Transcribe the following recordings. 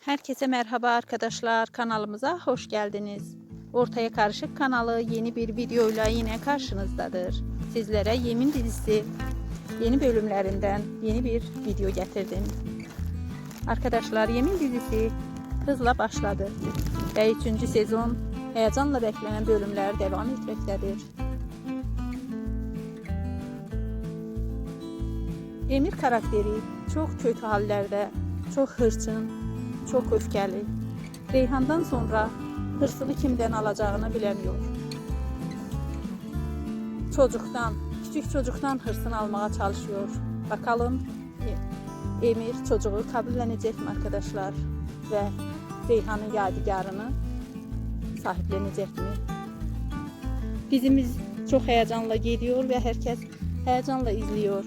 Herkese merhaba arkadaşlar. Kanalımıza hoş geldiniz. Ortaya Karışık kanalı yeni bir videoyla yine karşınızdadır. Sizlere Yemin dizisi yeni bölümlerinden yeni bir video getirdim. Arkadaşlar Yemin dizisi hızla başladı ve 3. sezon heyecanla beklenen bölümler devam etmektedir. Emir karakteri çok kötü hallerde, çok hırçın, çok öfkeli. Reyhan'dan sonra hırsını kimden alacağını bilemiyor. Çocuktan, küçük çocuktan hırsını almaya çalışıyor. Bakalım E- Emir çocuğu kabullenecek mi arkadaşlar? Ve Reyhan'ın yadigarını sahiplenecek mi? Dizimiz çok heyecanla geliyor ve herkes heyecanla izliyor.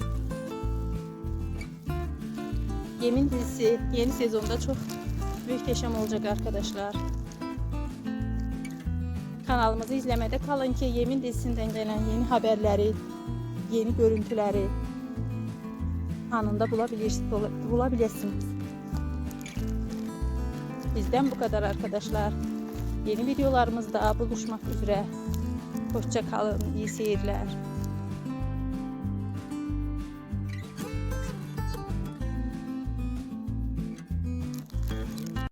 Yemin dizisi yeni sezonda çok muhteşem olacak arkadaşlar. Kanalımızı izlemede kalın ki Yemin dizisinden gelen yeni haberleri, yeni görüntüleri anında bulabilir, bulabilirsiniz. Bizden bu kadar arkadaşlar. Yeni videolarımızda buluşmak üzere. Hoşça kalın, iyi seyirler.